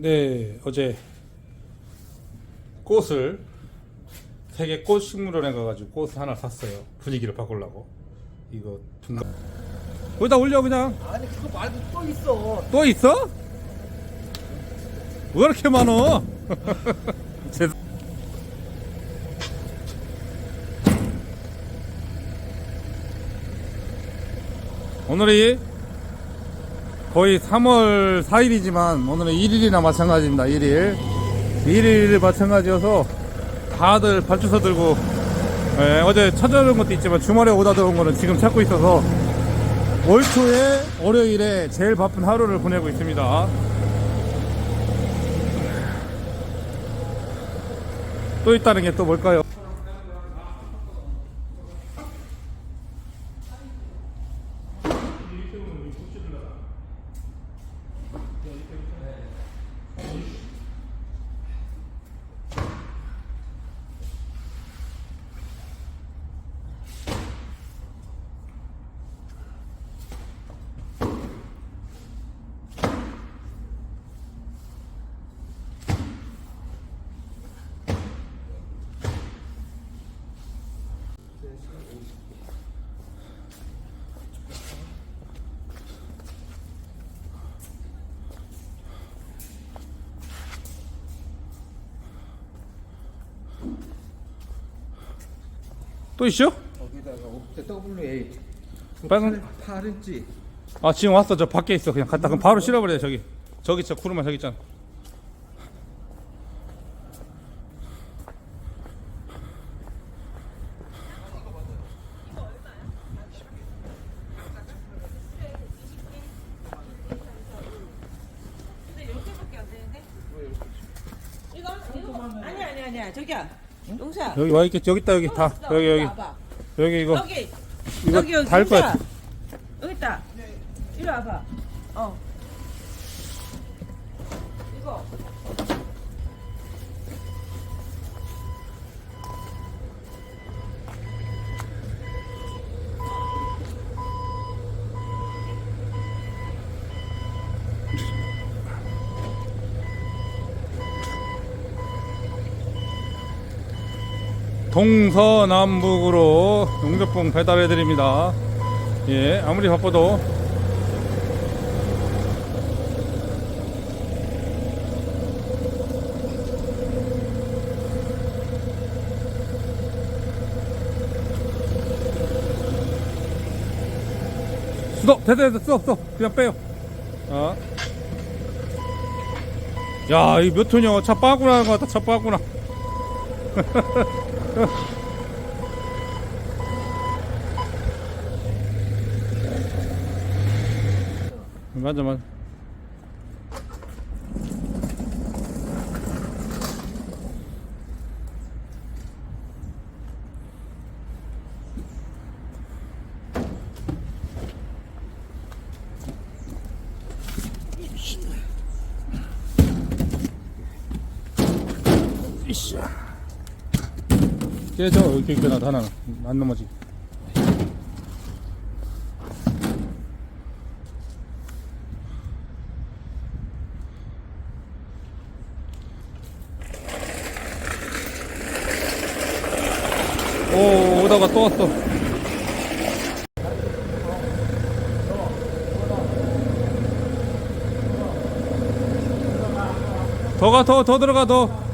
네, 어제 꽃을 세계 꽃 식물원에 가가지고 꽃 하나 샀어요. 분위기를 바꾸려고. 이거 둥가. 거기다 올려 그냥. 아니 그거 말고 또 있어. 또 있어? 왜 이렇게 많어? 죄송- 오늘이 거의 3월 4일이지만 오늘은 1일이나 마찬가지입니다. 1일. 1일 마찬가지여서 다들 발주서 들고 예, 어제 찾아온 것도 있지만 주말에 오다 들어온 거는 지금 찾고 있어서 월 초에 월요일에 제일 바쁜 하루를 보내고 있습니다. 또 있다는 게 또 뭘까요? 또 있죠? 거기다가 WA 빨간- 8인치. 아 지금 왔어. 저 밖에 있어. 그냥 갔다. 그럼 바로 실어버려 저기. 저기 저 구름만 저기 있잖아 이거 이거 아니 아니 아니야 저기야. 용사 여기 와 있겠지 여기 있다 여기 다. 여기 여기. 와봐. 여기 이거. 여기. 이거 여기 여기 달 거야. 용사. 여기 있다. 이리 와봐. 어. 이거 동서남북으로 용접봉 배달해 드립니다. 예, 아무리 바빠도 수도 됐다 됐다 써, 써. 그냥 빼요. 아. 야, 이 몇 톤이야? 차 빠구나 것 같다. 차 빠구나. 맞아 맞아 이씨 깨져. 이렇게 깨나 하나는 안 넘어지 오 오다가 또 왔어. 더가 더 더 들어가 더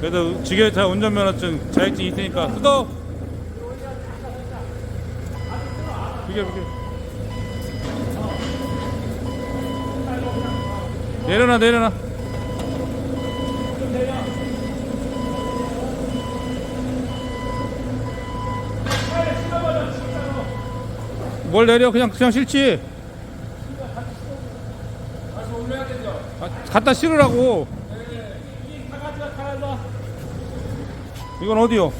그래도 지게차 운전면허증 자격증 있으니까 뜯어. 비켜 비켜. 내려놔 내려놔. 뭘 내려? 그냥 그냥 싫지? 아, 갖다 실으라고 이건 어디요?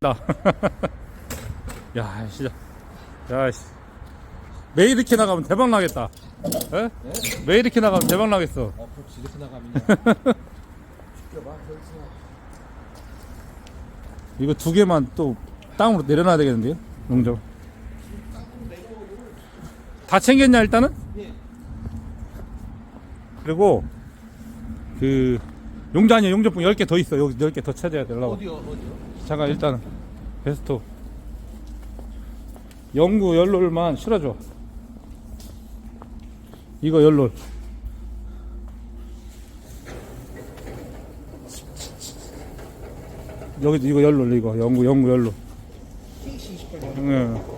나 야, 진짜. 야, 씨. 매일 이렇게 나가면 대박 나겠다. 에? 매일 이렇게 나가면 대박 나겠어. 어, 그렇지. 이렇게 나가면. 여기서. 이거 두 개만 또 땅으로 내려놔야 되겠는데요? 농장. 다 챙겼냐, 일단은? 예. 그리고, 그, 용자 아니야, 용접봉 10개 더 있어. 여기 10개 더 찾아야 되려고. 어디요, 어디요? 잠깐, 일단은. 베스트. 영구 열롤만 실어줘. 이거 열롤. 여기 이거 열롤 이거 영구 영구 열롤. KC 28년. 응.